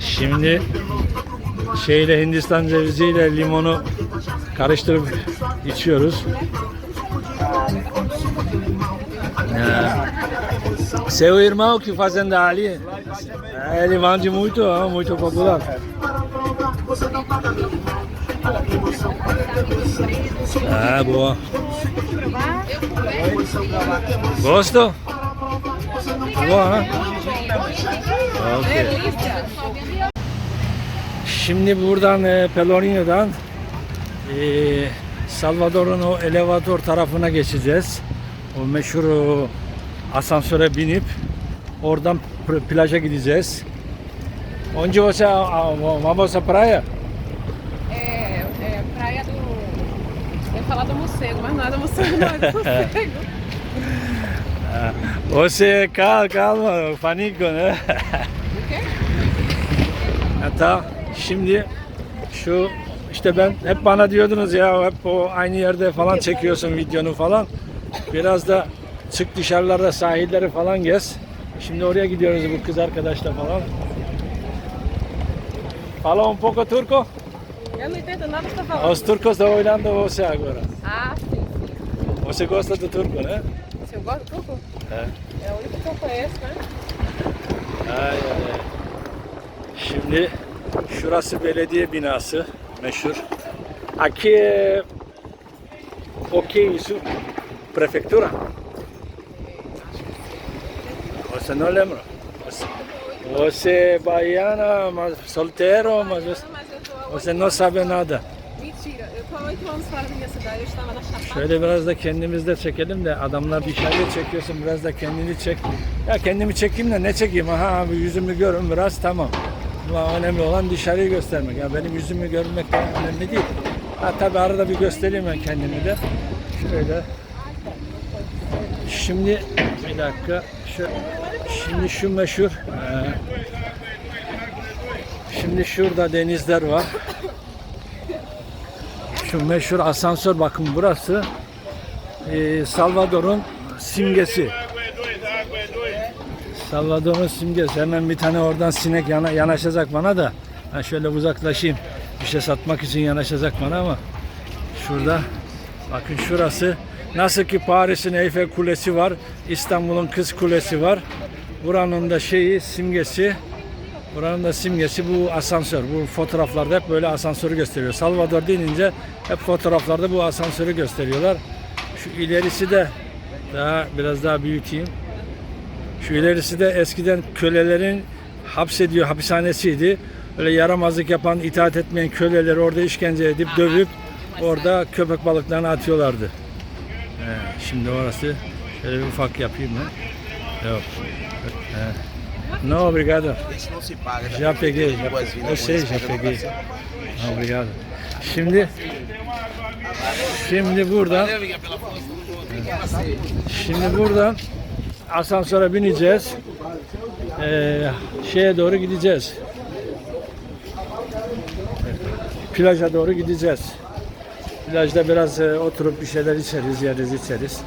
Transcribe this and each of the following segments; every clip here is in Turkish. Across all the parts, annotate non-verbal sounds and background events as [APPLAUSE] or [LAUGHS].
Şimdi şeyle Hindistan ceviziyle limonu karıştırıp içiyoruz. É. Seu irmão que fazendo ali, ele vende muito, muito popular. Ah, boa. Gosto? Boa, né? Okay. Şimdi buradan e, Pelorino'dan e, Salvador'un o elevator tarafına geçeceğiz. O meşhur o asansöre binip oradan pl- plaja gideceğiz. Onde você vamos à praia? É, é praia do. Eu ia falar do morcego, mas nada, morcego não é do [LAUGHS] morcego. Você calma, calma, panico ne? Hatta şimdi şu işte ben hep bana diyordunuz ya hep o aynı yerde falan çekiyorsun videonu falan. Biraz da çık dışarılarda sahilleri falan gez. Şimdi oraya gidiyoruz bu kız arkadaşla falan. Fala um pouco turco. Eu não entendo nada que você tá falando. Os turcos estão olhando você agora. Ah, sim, sim. Você gosta do turco, né? É. É o único que eu conheço, né? Ay, ay, ay. Şimdi şurası belediye binası meşhur. Aqui é o que é isso? Prefeitura? Você não lembra? Você, você é baiana, mas solteiro, mas você, você não sabe nada. Mentira, eu Şöyle biraz da kendimiz de çekelim de adamlar dışarıya çekiyorsun biraz da kendini çek. Ya kendimi çekeyim de ne çekeyim? Aha bir yüzümü görün biraz tamam. Ama önemli olan dışarıyı göstermek. Ya benim yüzümü görmek önemli değil. Ha tabi arada bir göstereyim ben kendimi de. Şöyle. Şimdi bir dakika. Şu, şimdi şu meşhur. eee, şimdi şurada denizler var. Şu meşhur asansör bakın burası e, Salvador'un simgesi. Salvador'un simgesi. Hemen bir tane oradan sinek yana, yanaşacak bana da. Ha şöyle uzaklaşayım. Bir şey satmak için yanaşacak bana ama şurada bakın şurası nasıl ki Paris'in Eyfel Kulesi var. İstanbul'un Kız Kulesi var. Buranın da şeyi simgesi Buranın da simgesi bu asansör. Bu fotoğraflarda hep böyle asansörü gösteriyor. Salvador denince hep fotoğraflarda bu asansörü gösteriyorlar. Şu ilerisi de daha biraz daha büyüteyim. Şu ilerisi de eskiden kölelerin hapsediyor hapishanesiydi. Böyle yaramazlık yapan, itaat etmeyen köleleri orada işkence edip dövüp orada köpek balıklarını atıyorlardı. He, şimdi orası şöyle bir ufak yapayım ben. Yok. He. No, obrigado. Já peguei, já, eu sei, já peguei. Obrigado. Şimdi şimdi buradan şimdi buradan asansöre bineceğiz. Ee, şeye doğru gideceğiz. Plaja doğru gideceğiz. Plajda biraz e, oturup bir şeyler içeriz, yeriz, içeriz.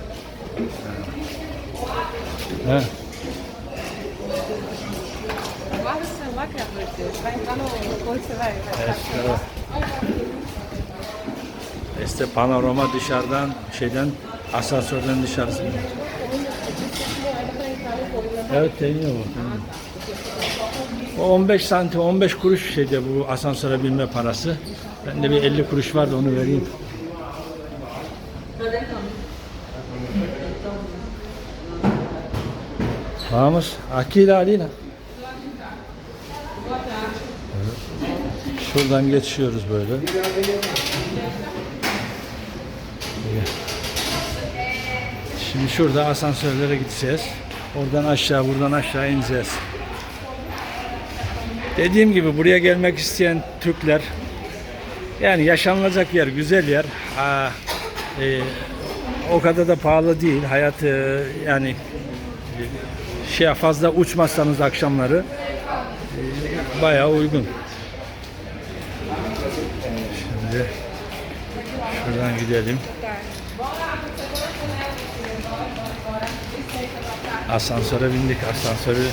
Ha. Guarda o celular, criatura de Deus. Vai entrar no no corpo, você vai. vai Evet, ficar- evet. İşte panorama dışarıdan şeyden asansörden dışarısı. Evet deniyor bu. O 15 santim 15 kuruş şeyde bu asansöre binme parası. Bende bir 50 kuruş vardı onu vereyim. Vamos, aqui da Alina. Şuradan geçiyoruz böyle. Şimdi şurada asansörlere gideceğiz. Oradan aşağı, buradan aşağı ineceğiz. Dediğim gibi buraya gelmek isteyen Türkler yani yaşanılacak yer, güzel yer. Ha, e, o kadar da pahalı değil. Hayat yani şey fazla uçmazsanız akşamları e, bayağı uygun. Şimdi şuradan gidelim. Asansöre bindik. Asansörü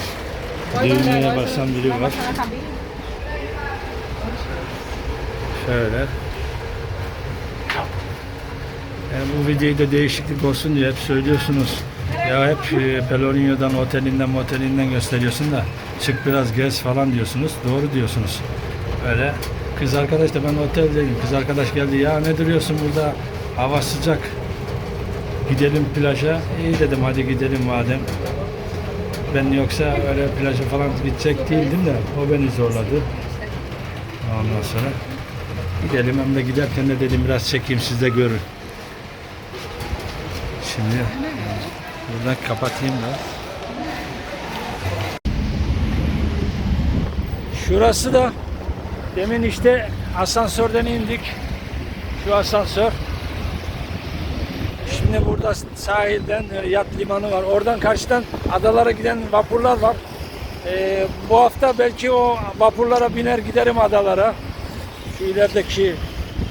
düğmeye basan biri var. Şöyle. Yani bu videoyu da değişiklik olsun diye hep söylüyorsunuz. Ya hep e, Pelourinho'dan, otelinden, motelinden gösteriyorsun da çık biraz gez falan diyorsunuz. Doğru diyorsunuz. Öyle. Kız arkadaş da ben oteldeyim. Kız arkadaş geldi. Ya ne duruyorsun burada? Hava sıcak. Gidelim plaja. İyi dedim hadi gidelim madem. Ben yoksa öyle plaja falan gidecek değildim de o beni zorladı. Ondan sonra gidelim hem de giderken de dedim biraz çekeyim siz de görün. Şimdi buradan kapatayım da. Şurası da demin işte asansörden indik. Şu asansör. Burada sahilden e, yat limanı var. Oradan karşıdan adalara giden vapurlar var. Ee, bu hafta belki o vapurlara biner giderim adalara. Şu ilerideki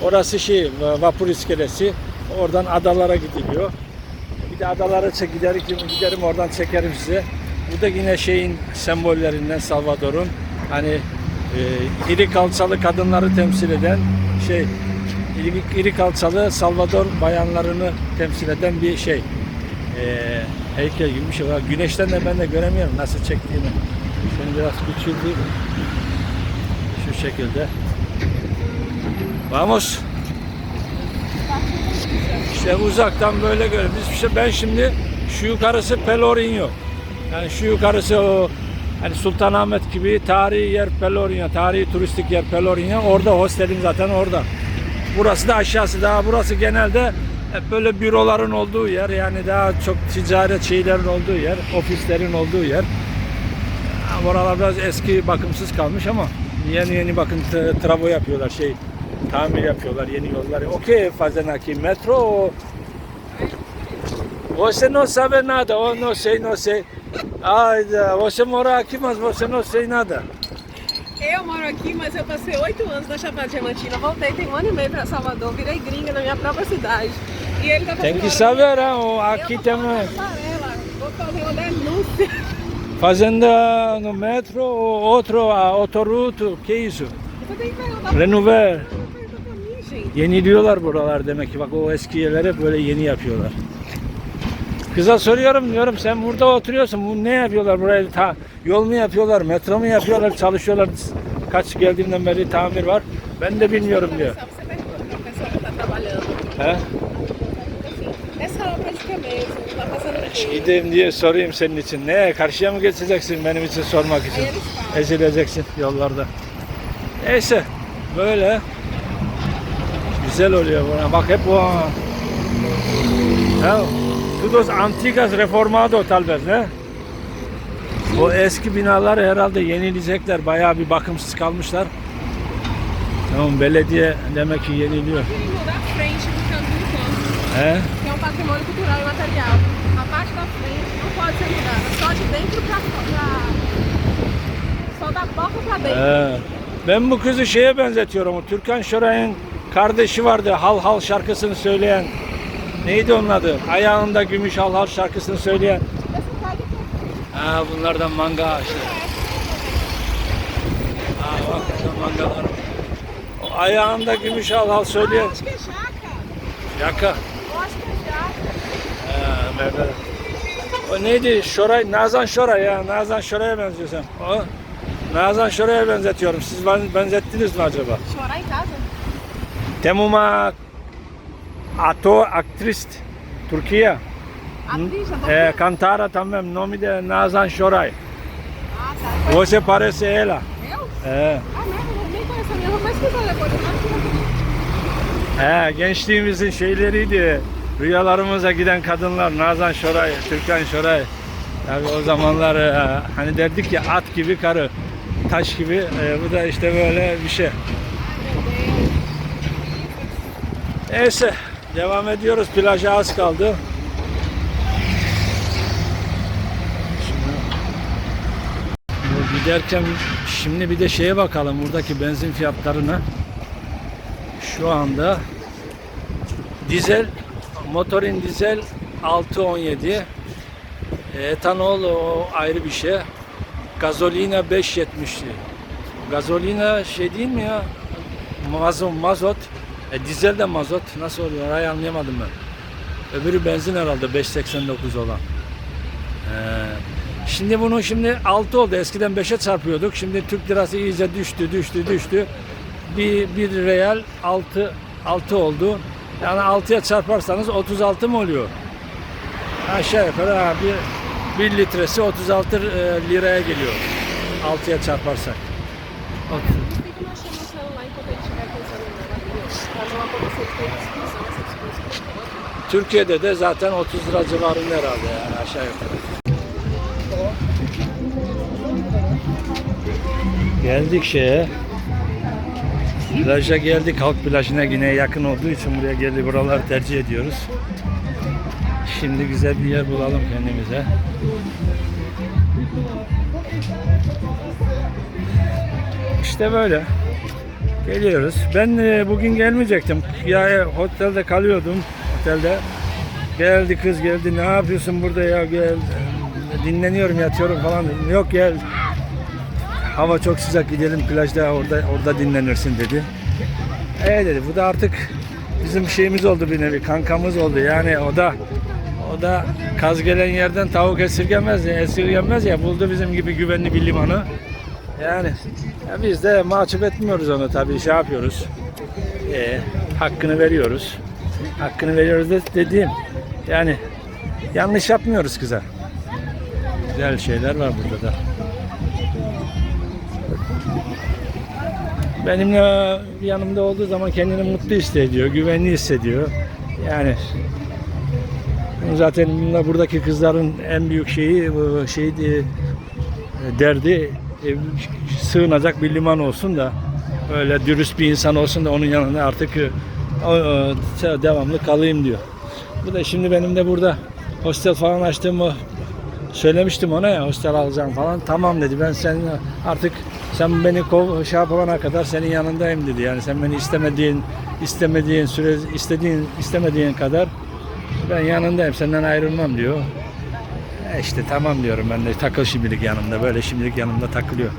orası şey vapur iskelesi. Oradan adalara gidiliyor. Bir de adalara çek giderim, giderim oradan çekerim size. Bu da yine şeyin sembollerinden Salvador'un hani e, iri kalçalı kadınları temsil eden şey iri, iri kalçalı Salvador bayanlarını temsil eden bir şey. E, heykel gibi bir şey. Güneşten de ben de göremiyorum nasıl çektiğini. Şimdi biraz küçüldü. Şu şekilde. Vamos. İşte uzaktan böyle görüyoruz. İşte ben şimdi şu yukarısı Pelourinho. Yani şu yukarısı o hani Sultanahmet gibi tarihi yer Pelourinho, tarihi turistik yer Pelourinho. Orada hostelim zaten orada. Burası da aşağısı daha burası genelde böyle büroların olduğu yer yani daha çok ticaret şeylerin olduğu yer, ofislerin olduğu yer. Buralar biraz eski bakımsız kalmış ama yeni yeni bakın travo yapıyorlar şey tamir yapıyorlar yeni yolları. Okey fazla aqui metro Você não sabe nada, ou não sei, não sei. Ai, você mora aqui, mas você não sei nada. Eu moro aqui, mas eu passei oito anos na Chapada Diamantina. Voltei tem um ano e meio pra Salvador. Virei gringa na minha própria cidade. E ele tá Tem que fazendo saber, aqui falando Varela. Vou fazer uma denúncia. Fazenda no metro, ou outro, a autoruto, que isso? Tem que perguntar Renover. gente. Yeniliyorlar buralar demek ki. Bak o eski yerleri hep böyle yeni yapıyorlar. Kıza soruyorum diyorum sen burada oturuyorsun. Bu ne yapıyorlar buraya? Ta, yol mu yapıyorlar? Metro mu yapıyorlar? Çalışıyorlar. Kaç geldiğimden beri tamir var. Ben de bilmiyorum diyor. He? Quê? Gideyim diye sorayım senin için. Ne? Karşıya mı geçeceksin benim için sormak için? Ezileceksin yollarda. Neyse. Böyle. Güzel oluyor buna. Bak hep bu. Ha, todos antigas reformado tal vez ne? O eski binalar herhalde yenileyecekler. Bayağı bir bakımsız kalmışlar. Tamam belediye demek ki yeniliyor. Que é um patrimônio cultural e material. A parte da frente não pode ser mudada, só de dentro pra fora. Só da porta pra dentro. He. Ben bu kızı şeye benzetiyorum. Türkan Şoray'ın kardeşi vardı. Hal Hal şarkısını söyleyen. Neydi onun adı? Ayağında gümüş hal hal şarkısını söyleyen. Ha bunlardan manga ağaçları. Ha bak burada mangalar. var. O ayağında gümüş hal hal söyleyen. Yaka. Ha, Mehmet. O neydi? Şoray, Nazan Şoray ya. Nazan Şoray'a benziyor sen. O. Nazan Şoray'a benzetiyorum. Siz ben- benzettiniz mi acaba? Chorar em casa? Ator, atriz Turquia, é, cantara também, nome de Nazan Şoray. Ah, tá. Você parece ela. Eu? É, Ah? Eu nem conheço a minha. Vou pesquisar depois. Não he, gençliğimizin şeyleriydi. Rüyalarımıza giden kadınlar Nazan Şoray, Türkan Şoray. Tabii o zamanlar e, hani derdik ya at gibi karı, taş gibi. e, bu da işte böyle bir şey. Neyse devam ediyoruz. Plaja az kaldı. Bu giderken şimdi bir de şeye bakalım buradaki benzin fiyatlarına. Şu anda dizel motorin dizel 6.17 etanol o ayrı bir şey. Gazolina 5.70 gazolina şey değil mi ya? Mazot, mazot. E, dizel de mazot. Nasıl oluyor? Orayı anlayamadım ben. Öbürü benzin herhalde 5.89 olan. Ee, şimdi bunu şimdi 6 oldu. Eskiden 5'e çarpıyorduk. Şimdi Türk lirası iyice düştü, düştü, düştü. Bir, bir real 6 6 oldu. Yani 6'ya çarparsanız 36 mı oluyor? Aşağı yukarı bir, bir litresi 36 e, liraya geliyor. 6'ya çarparsak. Por que que nós chamamos o celular enquanto ele estiver pensando no negócio? Para não acontecer de ter discussão, essa discussão. Türkiye'de de zaten 30 lira civarında herhalde yani aşağı yukarı. Geldik şeye. Plaja geldik. Halk plajına yine yakın olduğu için buraya geldi. Buraları tercih ediyoruz. Şimdi güzel bir yer bulalım kendimize. İşte böyle. Geliyoruz. Ben e, bugün gelmeyecektim. Ya e, otelde kalıyordum. Otelde. Geldi kız geldi. Ne yapıyorsun burada ya? Gel. Dinleniyorum, yatıyorum falan dedim. Yok gel. Hava çok sıcak gidelim plajda orada orada dinlenirsin dedi. E dedi bu da artık bizim şeyimiz oldu bir nevi kankamız oldu. Yani o da o da kaz gelen yerden tavuk esirgemez ya, esirgenmez ya buldu bizim gibi güvenli bir limanı. Yani ya biz de mahcup etmiyoruz onu tabii şey yapıyoruz. E, hakkını veriyoruz. Hakkını veriyoruz de dediğim yani yanlış yapmıyoruz kıza. Güzel şeyler var burada da. Benimle yanımda olduğu zaman kendini mutlu hissediyor, güvenli hissediyor. Yani zaten buradaki kızların en büyük şeyi şey e, derdi e, sığınacak bir liman olsun da öyle dürüst bir insan olsun da onun yanında artık e, o, devamlı kalayım diyor. Bu da şimdi benim de burada hostel falan açtığımı söylemiştim ona ya hostel alacağım falan. Tamam dedi ben senin artık sen beni kov, şey yapana kadar senin yanındayım dedi. Yani sen beni istemediğin istemediğin süre istediğin istemediğin kadar ben yanındayım senden ayrılmam diyor. E işte tamam diyorum ben de takıl şimdilik yanımda böyle şimdilik yanımda takılıyor.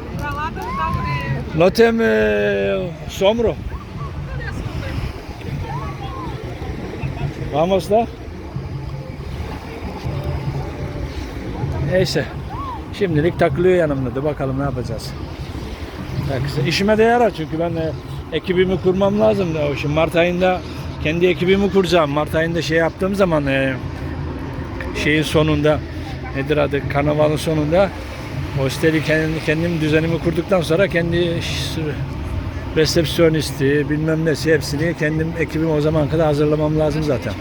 Notem e, sombro. Vamos da. Neyse. Şimdilik takılıyor yanımda da bakalım ne yapacağız. Bak, işime de yarar çünkü ben de ekibimi kurmam lazım da. Şimdi Mart ayında kendi ekibimi kuracağım. Mart ayında şey yaptığım zaman e, şeyin sonunda nedir adı karnavalın sonunda hosteli kendim, kendim düzenimi kurduktan sonra kendi resepsiyonisti bilmem nesi hepsini kendim ekibim o zaman kadar hazırlamam lazım zaten.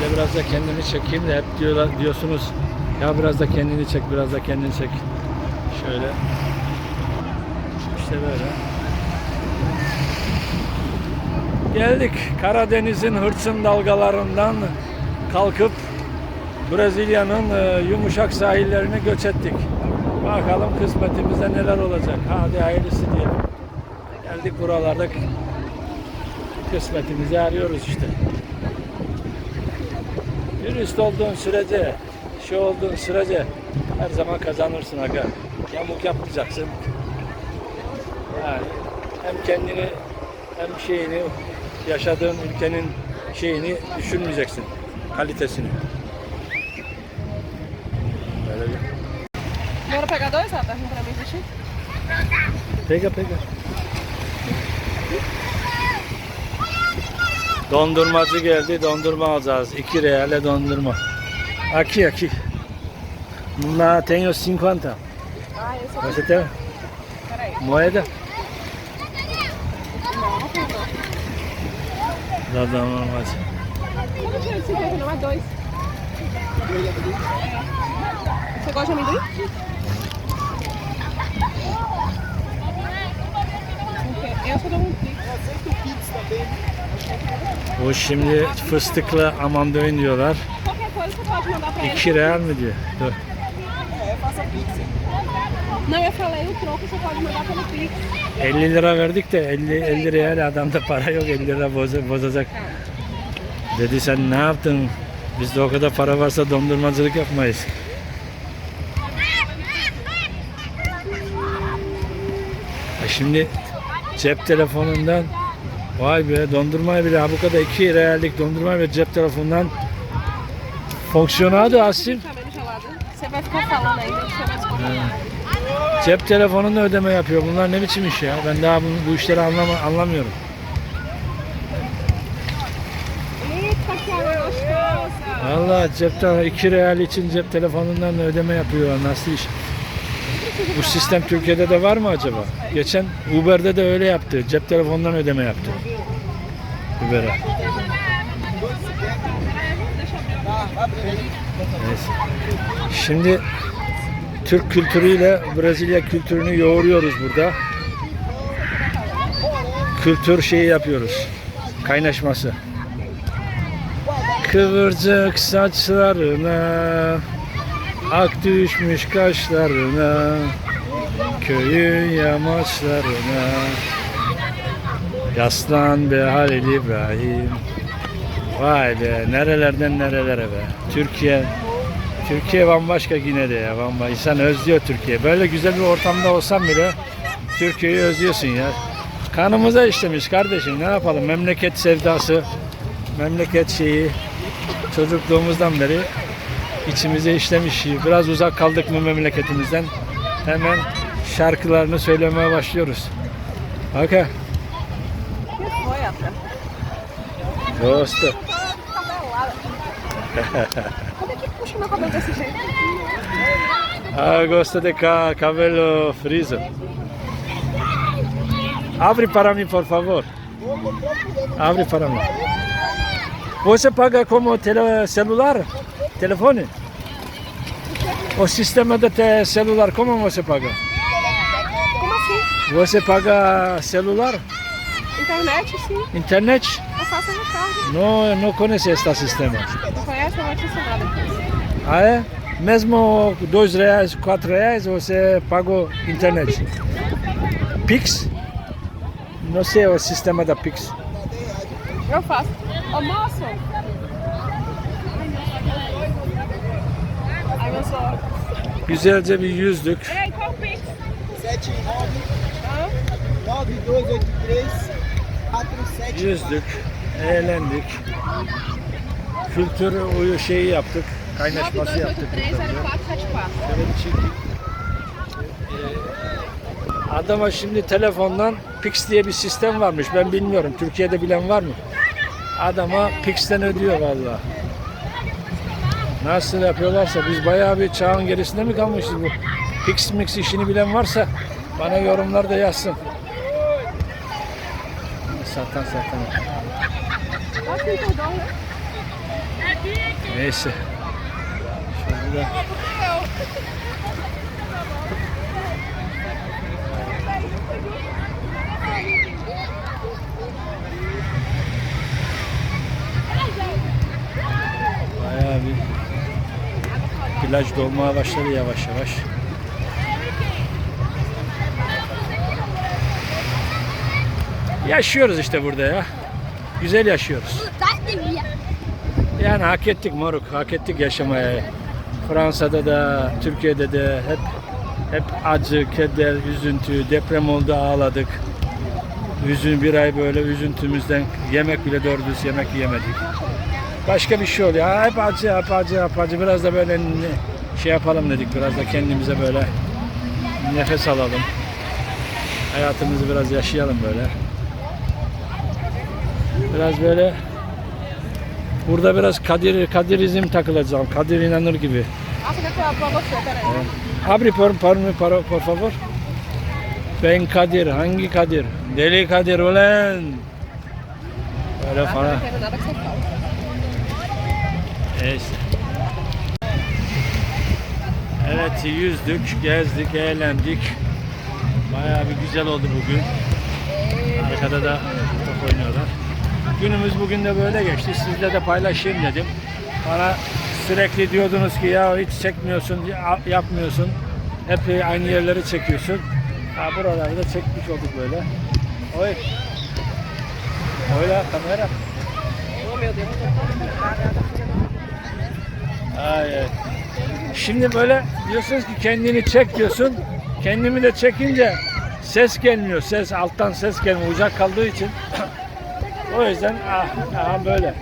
Şöyle biraz da kendimi çekeyim de hep diyorlar, diyorsunuz ya biraz da kendini çek biraz da kendini çek. Şöyle. İşte böyle. Geldik Karadeniz'in hırçın dalgalarından kalkıp Brezilya'nın e, yumuşak sahillerini göç ettik. Bakalım kısmetimizde neler olacak. Hadi hayırlısı diyelim. Geldik buralarda kısmetimizi arıyoruz işte. Dürüst olduğun sürece, şey olduğun sürece her zaman kazanırsın aga. Yamuk yapmayacaksın. Yani hem kendini hem şeyini yaşadığın ülkenin şeyini düşünmeyeceksin. Kalitesini. Böyle bir. Bora pegar dois, pergunta pra mim, deixa. Pega pega. Dondurmacı geldi. Dondurma alacağız. 2 reale dondurma. Aqui, aqui. Lá tenho 50. Ah. Você tem Peraí. moeda? Não, não. Dá, dá uma mais. Como tira de 50 não? É dois. Você gosta de amendoim? Eu só dou um pix. Bu şimdi fıstıklı amandoin diyorlar. Qualquer coisa você pode mandar pra ele. 2 real mi diyor? Dur. Não, eu falei o troco você pode mandar pelo pix. 50 lira verdik de 50, 50 real adamda para yok 50 lira boza- bozacak. Dedi sen ne yaptın? Bizde o kadar para varsa dondurmacılık yapmayız. E şimdi cep telefonundan vay be dondurmayı bile bu kadar 2 reallik dondurma ve cep telefonundan fonksiyonu Asim. Se conta. Cep telefonunda ödeme yapıyor. Bunlar ne biçim iş ya? Ben daha bu, bu işleri anlama, anlamıyorum. Valla cep telefonu 2 real için cep telefonundan da ödeme yapıyor. Nasıl iş? Bu sistem Türkiye'de de var mı acaba? Geçen Uber'de de öyle yaptı. Cep telefonundan ödeme yaptı. Uber'e. Neyse. Şimdi Türk kültürüyle Brezilya kültürünü yoğuruyoruz burada. Kültür şeyi yapıyoruz. Kaynaşması. Kıvırcık saçlarına Ak düşmüş kaşlarına Köyün yamaçlarına. Yaslan be Halil İbrahim. Vay be nerelerden nerelere be. Türkiye Türkiye bambaşka yine de ya bambaşka İnsan özlüyor Türkiye Böyle güzel bir ortamda olsam bile Türkiye'yi özlüyorsun ya. Kanımıza işlemiş kardeşim ne yapalım? Memleket sevdası memleket şeyi çocukluğumuzdan beri içimize işlemiş. Biraz uzak kaldık mı memleketimizden hemen şarkılarını söylemeye başlıyoruz. Ata? Dostu. [LAUGHS] Ah, de ca cabelo friso. Abre para mim, por favor. Abre para mim. Você paga como tele celular? Telefone? O sistema de te celular, como você paga? Como assim? Você paga celular? Internet, sim. Internet? Eu faço no carro. Não, não conhece este sistema. Não conhece? Eu te ensinar depois. Ah, é? Mesmo dois reais, quatro reais, você pagou internet. Pix? Não sei o sistema da Pix. Eu faço. Eu só... Güzelce bir yüzdük. Ei, qual o Pix? 9283 47 Yüzdük. Eğlendik. Kültür uyu şeyi yaptık. Kaynaşması yaptık. 9283-0474. Şöyle bir çekeyim. Adama şimdi telefondan Pix diye bir sistem varmış. Ben bilmiyorum. Türkiye'de bilen var mı? Adama Pix'ten ödüyor vallahi. Nasıl yapıyorlarsa biz bayağı bir çağın gerisinde mi kalmışız bu? Pix mix işini bilen varsa bana yorumlarda yazsın. Satan satan. Neyse. Şurada bayağı bir plaj dolmaya başladı yavaş yavaş. Yaşıyoruz işte burada ya. Güzel yaşıyoruz. Yani hak ettik moruk, hak ettik yaşamayı. Fransa'da da, Türkiye'de de hep hep acı, keder, üzüntü, deprem oldu ağladık. Üzün bir ay böyle üzüntümüzden yemek bile doğru düz yemek yemedik. Başka bir şey oluyor. Hep acı, hep acı, hep acı. Biraz da böyle şey yapalım dedik. Biraz da kendimize böyle nefes alalım. Hayatımızı biraz yaşayalım böyle. Biraz böyle Burada biraz Kadir Kadirizm takılacağım. Kadir inanır gibi. Abri por, por, por, por favor. Ben Kadir. Hangi Kadir? Deli Kadir ulan. Böyle Ah, falan. Neyse. Evet yüzdük, gezdik, eğlendik. Bayağı bir güzel oldu bugün. Arkada da top oynuyorlar. Günümüz bugün de böyle geçti. Sizle de paylaşayım dedim. Bana sürekli diyordunuz ki ya hiç çekmiyorsun, ya- yapmıyorsun. Hep aynı yerleri çekiyorsun. Ha, buraları da çekmiş olduk böyle. Oy. Öyle kamera. Oh, meu Ay. Şimdi böyle diyorsunuz ki kendini çek diyorsun. Kendimi de çekince ses gelmiyor. Ses alttan ses gelmiyor. Uzak kaldığı için. o yüzden ah, ah böyle.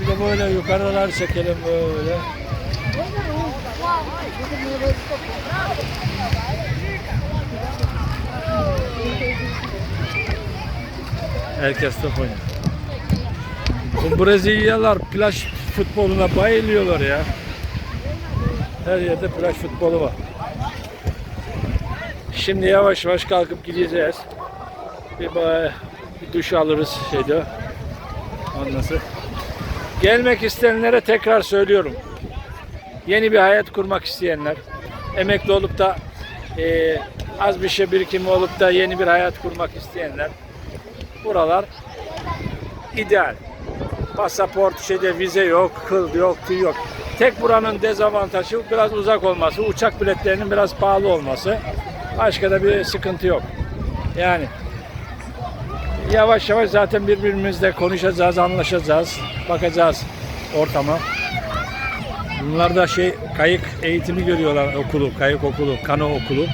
Bir de böyle yukarılar çekelim böyle. Herkes top oynuyor. Bu Brezilyalılar plaj futboluna bayılıyorlar ya. Her yerde plaj futbolu var. Şimdi yavaş yavaş kalkıp gideceğiz. Bir, ba- bir duş alırız şeyde. Sonra. Gelmek isteyenlere tekrar söylüyorum. Yeni bir hayat kurmak isteyenler, emekli olup da eee, az bir şey birikimi olup da yeni bir hayat kurmak isteyenler buralar ideal. Pasaport, şeyde vize yok, kıl yok, tüy yok. Tek buranın dezavantajı biraz uzak olması, uçak biletlerinin biraz pahalı olması. Başka da bir sıkıntı yok. Yani yavaş yavaş zaten birbirimizle konuşacağız, anlaşacağız, bakacağız ortama. Bunlar da şey kayık eğitimi görüyorlar okulu, kayık okulu, kano okulu.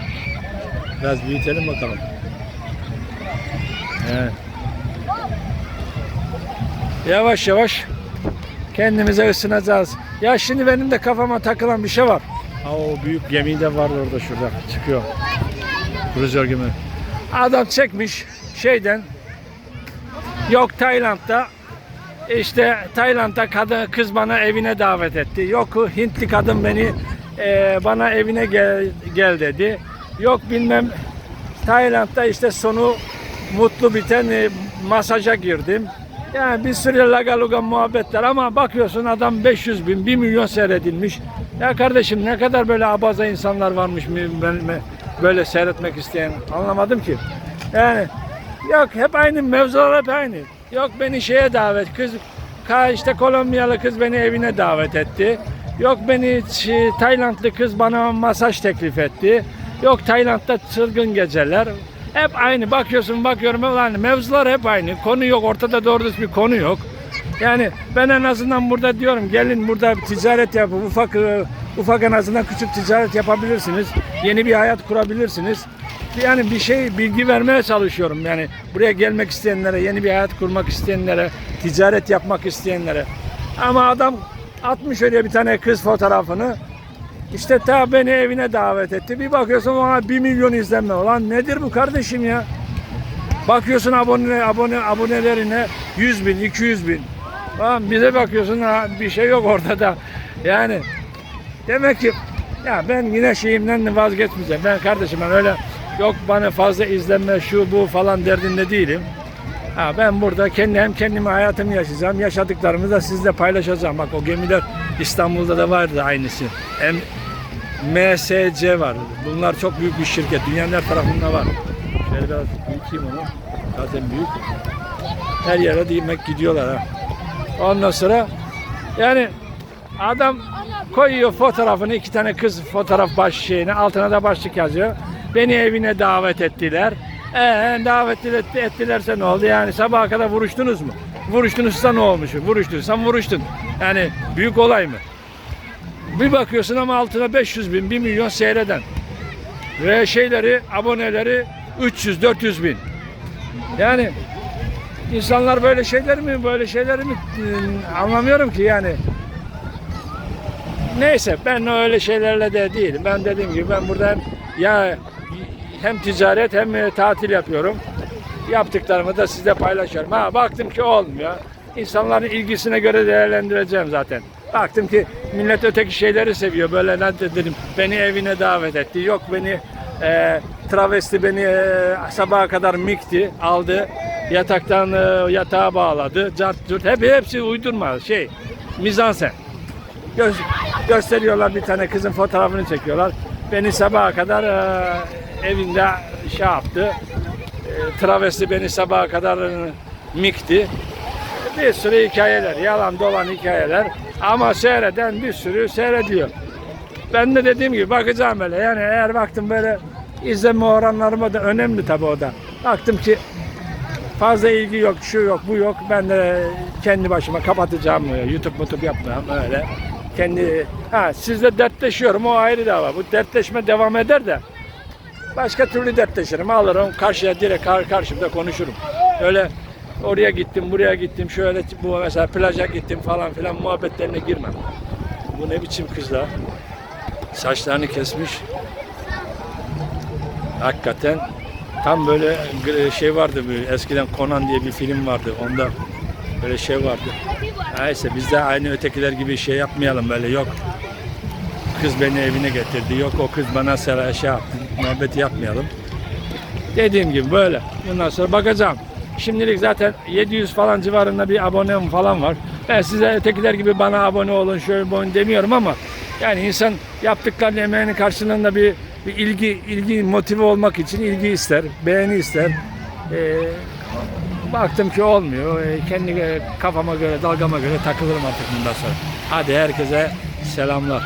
Biraz büyütelim bakalım. Evet. Yavaş yavaş kendimize ısınacağız. Ya şimdi benim de kafama takılan bir şey var. Ha, o büyük gemi de var orada şurada çıkıyor. Kruzör gemi. Adam çekmiş şeyden yok Tayland'da işte Tayland'da kadın kız bana evine davet etti. Yok Hintli kadın beni e, bana evine gel, gel dedi. Yok bilmem Tayland'da işte sonu mutlu biten e, masaja girdim. Yani bir sürü lagaluga muhabbetler ama bakıyorsun adam 500 bin, 1 milyon seyredilmiş. Ya kardeşim ne kadar böyle abaza insanlar varmış mı böyle seyretmek isteyen anlamadım ki. Yani yok hep aynı mevzular hep aynı. Yok beni şeye davet kız işte Kolombiyalı kız beni evine davet etti. Yok beni Taylandlı kız bana masaj teklif etti. Yok Tayland'da çılgın geceler. Hep aynı. Bakıyorsun bakıyorum ulan mevzular hep aynı. Konu yok. Ortada doğru düz bir konu yok. Yani ben en azından burada diyorum gelin burada ticaret yapın. Ufak e, ufak en azından küçük ticaret yapabilirsiniz. Yeni bir hayat kurabilirsiniz. Yani bir şey bilgi vermeye çalışıyorum. Yani buraya gelmek isteyenlere, yeni bir hayat kurmak isteyenlere, ticaret yapmak isteyenlere. Ama adam atmış öyle bir tane kız fotoğrafını. İşte ta beni evine davet etti. Bir bakıyorsun ona 1 milyon izlenme. Ulan nedir bu kardeşim ya? Bakıyorsun abone, abone, abonelerine 100 bin, 200 bin. Lan bize bakıyorsun ha, bir şey yok ortada. Yani demek ki ya ben yine şeyimden vazgeçmeyeceğim. Ben kardeşim ben öyle yok bana fazla izlenme şu bu falan derdinde değilim. Ha, ben burada kendi hem kendimi hayatımı yaşayacağım. Yaşadıklarımı da sizle paylaşacağım. Bak o gemiler İstanbul'da da vardı aynısı. Hem MSC var. Bunlar çok büyük bir şirket. Dünyanın her tarafında var. Şöyle biraz büyüteyim onu. Zaten büyük. Her yere demek gidiyorlar ha. Ondan sonra yani adam koyuyor fotoğrafını iki tane kız fotoğraf baş şeyine altına da başlık yazıyor. Beni evine davet ettiler. Ee, davet etti, ettilerse ne oldu? Yani sabaha kadar vuruştunuz mu? Vuruştunuzsa ne olmuş? Vuruştuysan vuruştun. Yani büyük olay mı? Bir bakıyorsun ama altına 500 bin, 1 milyon seyreden. Ve şeyleri, aboneleri 300-400 bin. Yani insanlar böyle şeyler mi, böyle şeyleri mi e, anlamıyorum ki yani. Neyse ben öyle şeylerle de değilim. Ben dediğim gibi ben burada hem, ya hem ticaret hem e, tatil yapıyorum. Yaptıklarımı da sizle paylaşıyorum. Ha baktım ki olmuyor. İnsanların ilgisine göre değerlendireceğim zaten. Baktım ki millet öteki şeyleri seviyor. Böyle ne dedim beni evine davet etti. Yok beni e, travesti beni e, sabaha kadar mikti aldı. Yataktan e, yatağa bağladı. Cart curt. Hep, hepsi uydurma şey. Mizansen. Gö- gösteriyorlar bir tane kızın fotoğrafını çekiyorlar. Beni sabaha kadar e, evinde şey yaptı. E, travesti beni sabaha kadar e, mikti. Bir sürü hikayeler, yalan dolan hikayeler. Ama seyreden bir sürü seyrediyor. Ben de dediğim gibi bakacağım öyle. Yani eğer baktım böyle izleme oranlarıma da önemli tabii o da. Baktım ki fazla ilgi yok, şu yok, bu yok. Ben de kendi başıma kapatacağım. YouTube mutup yapmam öyle. kendi ha sizle dertleşiyorum o ayrı dava. Bu dertleşme devam eder de başka türlü dertleşirim. Alırım karşıya direkt kar karşımda konuşurum. Öyle oraya gittim, buraya gittim, şöyle bu mesela plaja gittim falan filan muhabbetlerine girmem. Bu ne biçim kız la? Saçlarını kesmiş. Hakikaten tam böyle şey vardı bir eskiden Conan diye bir film vardı. Onda böyle şey vardı. Neyse biz de aynı ötekiler gibi şey yapmayalım böyle yok. Kız beni evine getirdi. Yok o kız bana sera şey yaptı. Muhabbeti yapmayalım. Dediğim gibi böyle. Bundan sonra bakacağım. Şimdilik zaten 700 falan civarında bir abonem falan var. Ben size ötekiler gibi bana abone olun şöyle boyun demiyorum ama yani insan yaptıklarının emeğinin karşılığında bir, bir ilgi ilgi motive olmak için ilgi ister, beğeni ister. Ee, baktım ki olmuyor. Ee, kendi kafama göre, dalgama göre takılırım artık bundan sonra. Hadi herkese selamlar.